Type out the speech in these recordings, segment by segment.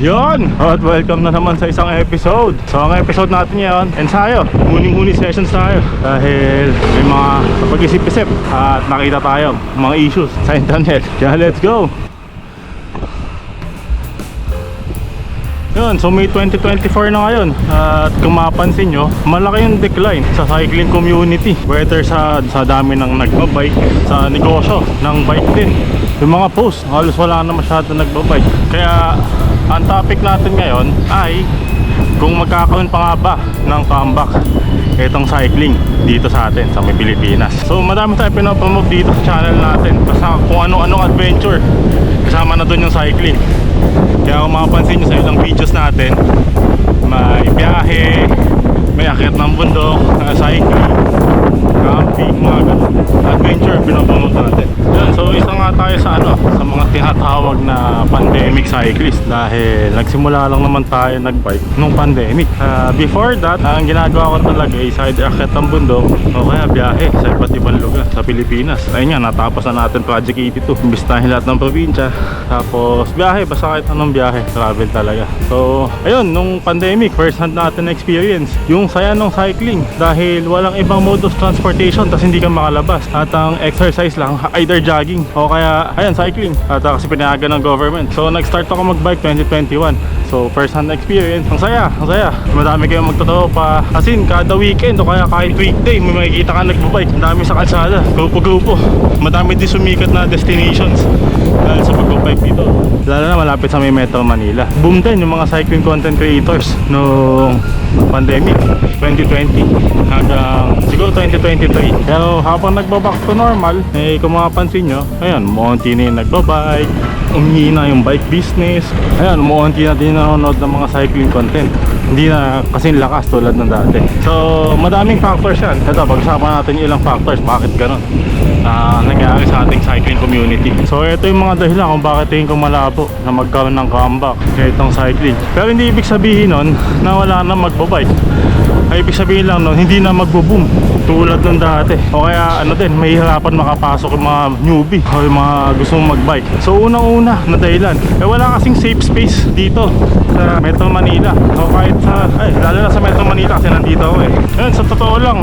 Yon! At welcome na naman sa isang episode. So ang episode natin ngayon, ensayo. Huning-huni sessions tayo. Dahil may mga pag-isip-isip at nakita tayo mga issues sa internet. Kaya let's go! Yun, so May 2024 na ngayon At kung mapansin nyo, malaki yung decline sa cycling community Whether sa, sa dami ng nagbabike, sa negosyo ng bike din Yung mga post, halos wala na masyado nagbabike Kaya ang topic natin ngayon ay kung magkakaroon pa nga ba ng comeback itong cycling dito sa atin sa may Pilipinas. So madami tayo pinopromote dito sa channel natin Basta kung ano-anong adventure kasama na doon yung cycling. Kaya kung mapapansin nyo sa ilang videos natin May biyahe May akyat ng bundok Cycling Camping, mga ganun. Adventure, pinapromote natin. Yan, So isa nga tayo sa ano Sa mga tinatawag na pandemic cyclist Dahil nagsimula lang naman tayo nagbike nung pandemic. Uh, Before that, ang ginagawa ko talaga ay Side akyat ng bundok O kaya biyahe sa iba't ibang lugar sa Pilipinas. Ayun nga, natapos na natin Project 82 Imbestahin lahat ng probinsya. Tapos biyahe, basta kahit anong biyahe Travel talaga. So, ayun, nung pandemic First hand natin na experience Yung saya ng cycling Dahil walang ibang mode of transportation Tapos hindi ka makalabas. At ang exercise lang, either jogging O kaya, ayun, cycling. At uh, kasi pinayagan ng government. So, nag-start ako mag-bike 2021 So, first hand experience. Ang saya, ang saya. Madami kayong magtotoo pa. As in, kada weekend o kaya kahit weekday May makikita ka nagbabike. Ang dami sa kalsada, grupo-grupo. Madami din sumikat na destinations Dahil sa pagbabike dito. Lalo na malapit sa may Metro Manila. Boom din yung mga cycling content creators. Noong pandemic 2020 hanggang siguro 2023 pero habang nagbaback to normal eh kung mapapansin nyo ayan muunti na yung nagbabike umihina yung bike business. Ayan muunti na din nanonood ng mga cycling content hindi na kasing lakas tulad ng dati. So madaming factors yan. Ito pag-usapan natin yung ilang factors bakit ganun? Na nangyari sa ating cycling community. So ito yung mga dahilan kung bakit tingin ko malabo na magkaroon ng comeback itong cycling. Pero hindi ibig sabihin nun na wala na magbabike ay ibig sabihin lang nun hindi na magbo-boom tulad ng dati. O kaya ano din mahihirapan makapasok yung mga newbie o yung mga gusto mong magbike. So unang una na dahilan eh wala kasing safe space dito sa Metro Manila. O kahit sa ay lalo na sa Metro Manila kasi nandito ako eh. Yun sa totoo lang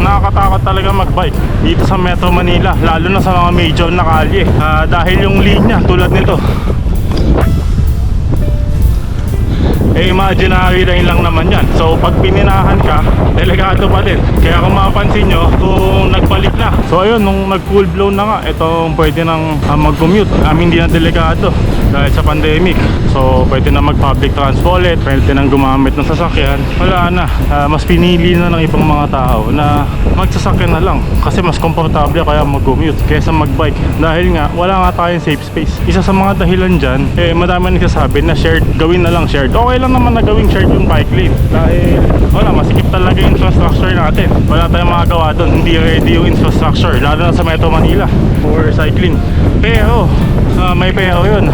nakakatakot talaga magbike dito sa Metro Manila lalo na sa mga major na kalye. Ah, dahil yung linya tulad nito eh imaginary line lang naman yan. So pag pininahan ka delikado pa din. Kaya kung mapapansin nyo kung nagbalik na. So ayun nung nag full blown na nga itong pwede nang uh, mag-commute. I mean hindi na delikado dahil sa pandemic. So pwede na mag public transport ulit pwede nang gumamit ng sasakyan. Wala na. Ah, mas pinili na ng ibang mga tao na magsasakyan na lang kasi mas komportable kaya mag-commute kaysa mag-bike. Dahil nga wala nga tayong safe space. Isa sa mga dahilan dyan eh madami nagsasabi na shared gawin na lang shared. Okay lang naman na gawing shared yung bike lane. Dahil wala masikip talaga yung infrastructure natin. Wala tayong magagawa doon hindi ready yung infrastructure lalo na sa Metro Manila for cycling. Pero ah, may pero yun.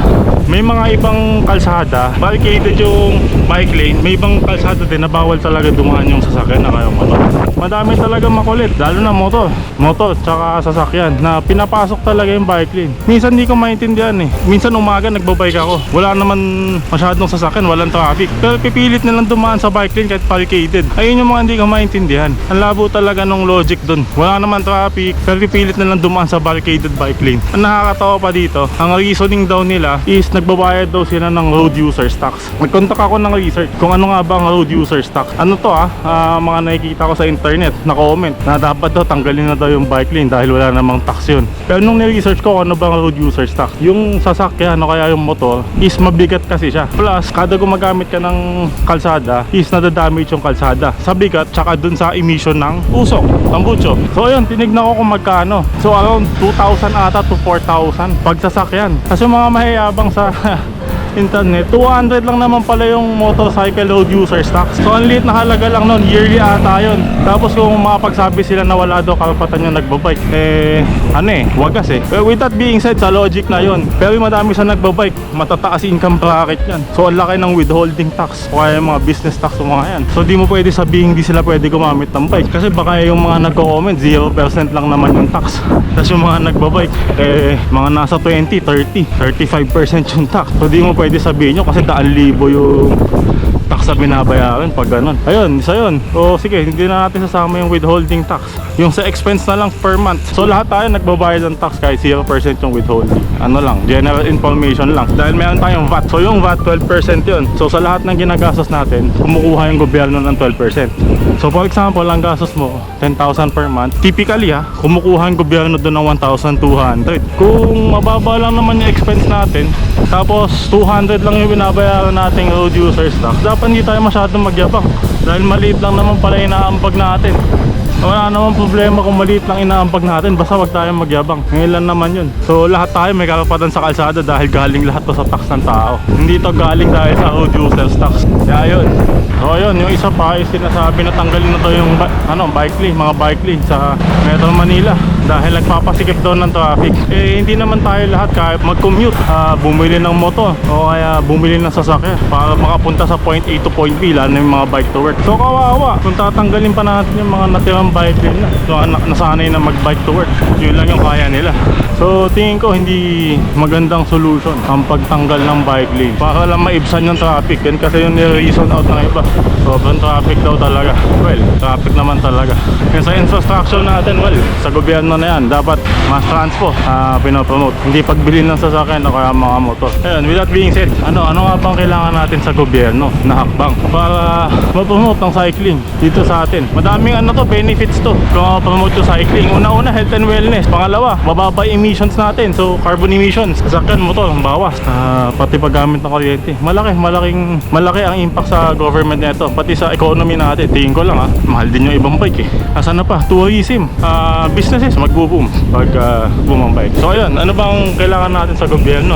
May mga ibang kalsada barricaded yung bike lane. May ibang kalsada din na bawal talaga dumaan yung sasakyan na kayong motor. Madami talaga makulit lalo na motor. Motor tsaka sasakyan na pinapasok talaga yung bike lane. Minsan hindi ko maintindihan eh. Minsan umaga nagbabike ako. Wala naman masyadong sasakyan walang traffic. Pero pipilit nilang dumaan sa bike lane kahit barricaded. Ayun yung mga hindi ko maintindihan. Ang labo talaga ng logic dun. Wala naman traffic pero pipilit nilang dumaan sa barricaded bike lane. Ang nakakatawa pa dito ang reasoning daw nila is nagbabayad daw sila ng road users tax. Nagkontak ako ng research kung ano nga ba ang road users tax. Ano to ah? Ah, mga nakikita ko sa internet na comment na dapat daw tanggalin na daw yung bike lane dahil wala namang tax yun. Pero nung ni-research ko ano ba ang road users tax yung sasakyan o kaya yung motor is mabigat kasi siya. Plus kada gumagamit ka ng kalsada is nadadamage yung kalsada. Sa bigat tsaka dun sa emission ng usok tambucho so ayun tinignan ko kung magkano. So around 2,000 ata to 4,000 pag sasakyan kasi yung mga mahiyabang sa internet. 200 lang naman pala yung motorcycle road users tax so ang liit na halaga lang nun yearly ata yun. Tapos kung makapagsabi sila na wala daw karapatan yung nagbabike. Eh ano eh wagas eh. Pero with that being said sa logic na yun. Pero yung madami sa nagbabike matataas income bracket yan so ang laki ng withholding tax o kaya yung mga business tax o mga yan. So di mo pwede sabihin di sila pwede gumamit ng bike. Kasi baka yung mga nagko-comment 0% lang naman yung tax. Tapos yung mga nagbabike eh mga nasa 20, 30, 35% yung tax. So di mo pwede pwede sabihin nyo kasi daan libo yung tax na binabayaran pag ganun. Ayun, isa yun. O sige, hindi na natin sasama yung withholding tax. Yung sa expense na lang per month. So lahat tayo nagbabayad ng tax kahit 0% yung withholding. Ano lang, general information lang. Dahil meron tayong VAT. So yung VAT, 12% yun. So sa lahat ng ginagastos natin, kumukuha yung gobyerno ng 12%. So for example, ang gastos mo, 10,000 per month. Typically ha, kumukuha yung gobyerno doon ng 1,200. Kung mababa lang naman yung expense natin, tapos 200 lang yung binabayaran nating road users tax, dapat hindi tayo masyadong magyabang. Dahil maliit lang naman pala inaambag natin. Wala namang problema kung maliit lang inaambag natin Basta wag tayong magyabang. Ngayon lang naman yun. So lahat tayo may karapatan sa kalsada Dahil galing lahat to sa tax ng tao. Hindi to galing dahil sa road users tax. Kaya yun. So yun, yung isa pa is sinasabi na tanggalin na to yung ano, bike lane, mga bike lane sa Metro Manila dahil nagpapasikip daw ng traffic. Eh hindi naman tayo lahat kahit mag-commute, ah, bumili ng moto o kaya bumili ng sasakyan para makapunta sa point A to point B lalo na yung mga bike to work. So kawawa, kung tatanggalin pa natin yung mga natirang bike lane na, so, na nasanay na mag-bike to work, yun lang yung kaya nila. So tingin ko hindi magandang solution ang pagtanggal ng bike lane para lang maibsan yung traffic. Yan kasi yung reason out ng iba. Sobrang traffic daw talaga. Well, traffic naman talaga. Yan sa infrastructure natin, well, sa gobyerno na yan, dapat mass transpo ah pinopromote. Hindi pagbili ng sasakyan o kaya mga motor. Ayun, with that being said, ano, ano nga bang kailangan natin sa gobyerno na hakbang para ma-promote ang cycling dito sa atin? Madaming ano to, benefits to kung promote yung cycling. Una-una, health and wellness. Pangalawa, mababa yung emissions natin. So, carbon emissions. Sasakyan, motor, bawas. Ah, pati paggamit ng kuryente. Malaki, malaking, malaki ang impact sa government nito. Pati sa economy natin. Tingin ko lang ha, mahal din yung ibang bike eh. Asan na pa? Tourism. Ah, businesses, magbo-boom pag ah, boom ang bike. So, ayun, ano bang kailangan natin sa gobyerno?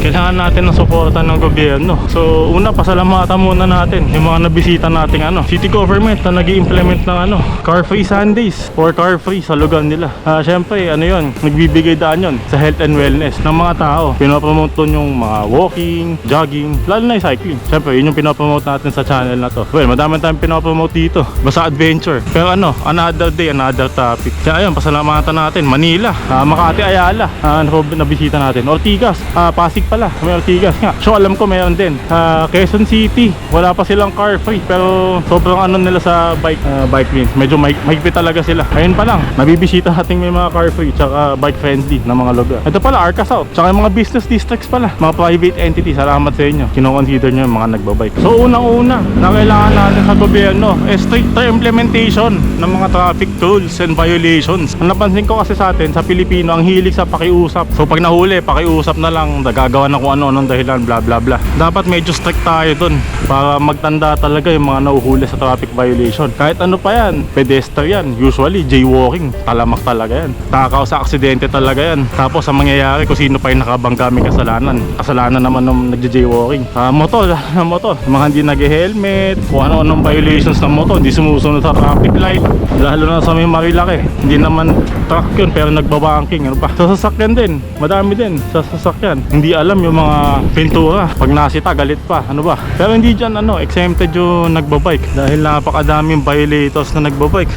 Kailangan natin ng suporta ng gobyerno. So, una, pasalamatan muna natin yung mga nabisita nating ano, city government na nag implement ng ano, car-free Sundays or car-free sa lugar nila. Ah, syempre, ano yun, nagbibigay daan yun sa health and wellness ng mga tao. Pinopromote doon yung mga walking, jogging, lalo na yung cycling. Syempre, yun yung pinopromote natin sa channel na to. Well, madami tayong pinopromote dito. Basta adventure. Pero ano, another day, another topic. Kaya ayun, pasalamatan natin. Manila, ah, Makati, Ayala. Pa nabisita natin? Ortigas, ah, Pasig pala. May Ortigas nga. So, alam ko mayroon din. Ah, Quezon City, wala pa silang car free. Pero sobrang ano nila sa bike, ah, bike lanes. Medyo mahig- mahigpit talaga sila. Ayun pa lang, nabibisita natin may mga car free tsaka bike friendly na mga lugar. Ito pala, Arca South. Tsaka yung mga business districts pala. Mga private entity. Salamat sa inyo. Kino-consider nyo yung mga nagbabike. So, unang-una, na kailangan natin sa gobyerno is stricter implementation ng mga traffic rules and violations. Ang ko kasi sa atin, sa Pilipino, ang hilig sa pakiusap. So, pag nahuli, pakiusap na lang, gagawa na kung ano-anong dahilan, bla bla bla. Dapat medyo strict tayo dun para magtanda talaga yung mga nahuhuli sa traffic violation. Kahit ano pa yan, pedestrian, usually jaywalking, talamak talaga yan. Takaw sa aksidente talaga yan. Tapos ang mangyayari kung sino pa yung nakabangga may kasalanan. Kasalanan naman nung nagja-jaywalking. Ah, motor, motor. Mga hindi nag-helmet, kung ano-anong violations ng motor, hindi sumusunod sa traffic light. Lalo na sa may marilaki. Hindi naman truck yun pero nagbabanking. Ano? Sa sasakyan din, madami din sa sasakyan. Hindi alam yung mga pintura. Pag nasita, galit pa. Ano ba? Pero hindi dyan ano, exempted yung nagbabike. Dahil napakadaming violators na nagbabike.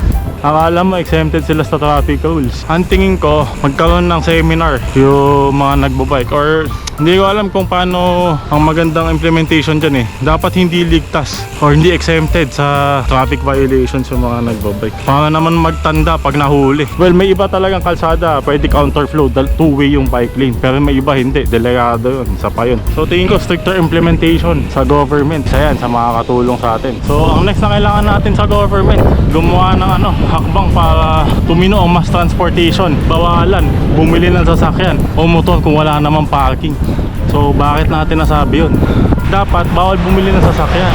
Akala mo exempted sila sa traffic rules. Ang tingin ko, magkaroon ng seminar yung mga nagbabike or hindi ko alam kung paano ang magandang implementation dyan eh. Dapat hindi ligtas or hindi exempted sa traffic violations yung mga nagbabike. Para naman magtanda pag nahuli. Well, may iba talagang kalsada, pwede counterflow, two-way yung bike lane. Pero may iba hindi, delikado yun, isa pa yun. So tingin ko stricter implementation sa government, sa yan, sa mga katulong sa atin. So ang next na kailangan natin sa government, gumawa ng ano, hakbang para tumino ang mass transportation. Bawalan, bumili ng sasakyan o motor kung wala namang parking. So bakit natin nasabi yun? Dapat bawal bumili ng sasakyan.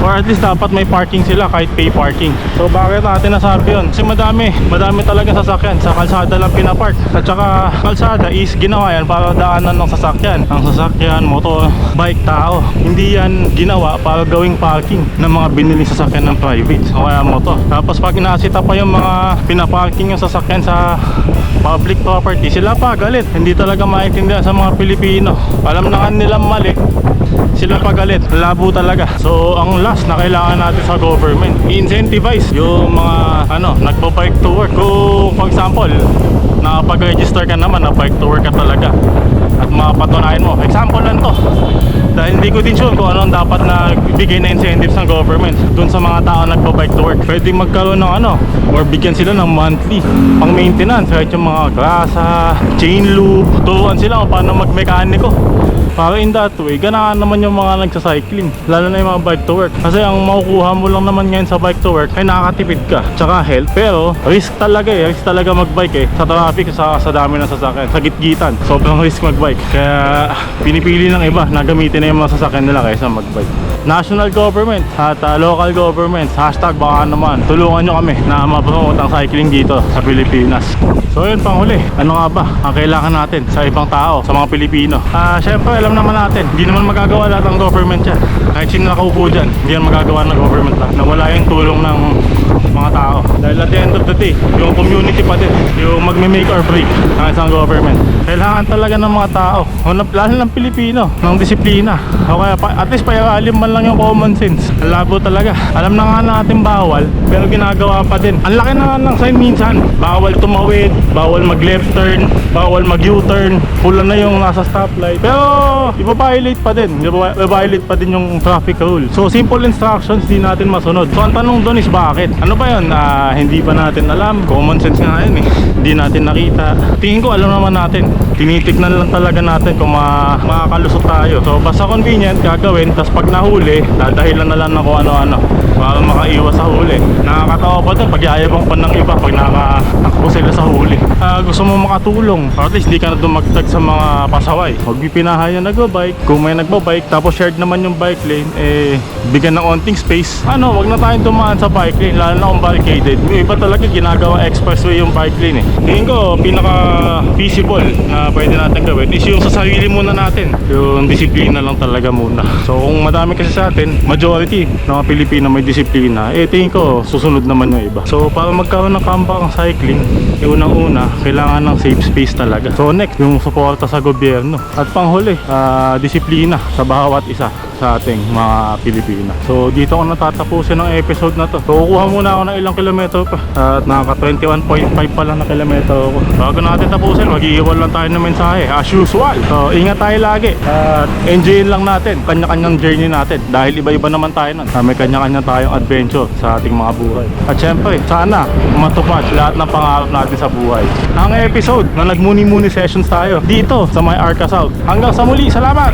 Or at least dapat may parking sila kahit pay parking. So bakit natin nasabi yun? Kasi madami, madami talaga sasakyan. Sa kalsada lang pinapark. At saka kalsada is ginawa yan para daanan ng sasakyan. Ang sasakyan, motor, bike, tao. Hindi yan ginawa para gawing parking ng mga binili sasakyan ng private o kaya motor. Tapos pag inasita pa yung mga pinaparking yung sasakyan sa public property, sila pa galit. Hindi talaga maintindihan sa mga Pilipino. Alam na nilang mali, sila pagalit. Labo talaga. So ang last na kailangan natin sa government incentivize yung mga ano nagpo-bike to work. Kung for example nakapag-register ka naman na bike to work ka talaga. At mapatunayan mo example lang to hindi ko din sure kung ano ang dapat na bigay na incentives ng government dun sa mga tao nagpa-bike to work. Pwede magkaroon ng ano, or bigyan sila ng monthly pang maintenance kahit yung mga grasa, chain loop, turuan sila kung paano mag-mekaniko. Para in that way, ganaan naman yung mga nagsacycling Lalo na yung mga bike to work. Kasi ang makukuha mo lang naman ngayon sa bike to work Ay nakakatipid ka Tsaka health. Pero risk talaga eh Risk talaga magbike eh Sa traffic, sa, sa dami ng sasakyan Sa gitgitan. Sobrang risk magbike. Kaya pinipili ng iba na gamitin na yung mga sasakyan nila kaysa magbike National government at uh, local government Hashtag baka naman Tulungan nyo kami na mapromote ang cycling dito sa Pilipinas So yun pang huli, ano nga ba ang kailangan natin sa ibang tao, sa mga Pilipino? Ah, syempre alam naman natin, hindi naman magagawa lahat ng government yan. Kahit sino nakaupo dyan, hindi magagawa ng government lahat. Nawala yung tulong ng mga tao. Dahil at the end of the day, yung community pa din, yung magme-make or break ng isang government. Kailangan talaga ng mga tao, o na- lalo ng Pilipino, ng disiplina. O kaya pa, at least payalim man lang yung common sense. Ang labo talaga. Alam na nga natin bawal, pero ginagawa pa din. Ang laki na nga ng sign minsan. Bawal tumawid, bawal mag left turn, bawal mag U-turn. Pula na yung nasa stoplight. Pero iba-violate pa din. Iba-violate pa din yung traffic rule. So simple instructions di natin masunod. So ang tanong doon is bakit? Ano ba yun? Ah, hindi pa natin alam. Common sense nga yun eh. Hindi natin nakita. Tingin ko alam naman natin. Tinitignan lang talaga natin kung ma makakalusot tayo. So basta convenient, gagawin. Tapos pag nahuli, dadahilan na lang ng kung ano-ano para makaiwas sa huli. Nakakatawa pa doon pag yayabang pa ng iba pag nakatakbo sila sa huli. Ah, gusto mo makatulong, at least di ka na dumagdag sa mga pasaway. Huwag pinahayan nagbo-bike. Kung may nagbo-bike, tapos shared naman yung bike lane, eh, bigyan ng onting space. Ano, wag na tayong dumaan sa bike lane, lalo na kung barricaded. Yung iba talaga ginagawa expressway yung bike lane eh. Tingin ko, pinaka feasible na pwede natin gawin is yung sa muna natin. Yung disiplina lang talaga muna. So kung madami kasi sa atin, majority ng mga Pilipino may disiplina, eh tingin ko susunod naman yung iba. So para magkaroon ng comeback ang cycling, eh, unang-una, kailangan ng safe space talaga. So next, yung suporta sa gobyerno. At panghuli, ah, disiplina sa bawat isa sa ating mga Pilipina. So dito ko natatapusin ang episode na to. So kukuha muna ako ng ilang kilometro pa. At nakaka 21.5 pa lang na kilometro ako. Bago natin tapusin, mag-iiwan lang tayo ng mensahe as usual. So ingat tayo lagi. At enjoyin lang natin kanya-kanyang journey natin. Dahil iba-iba naman tayo nun. Ah, may kanya-kanya tayong adventure sa ating mga buhay. At syempre, sana matupad lahat ng pangarap natin sa buhay. Ang episode na nagmuni-muni sessions tayo dito sa My Arca South. Hanggang sa muli, salamat!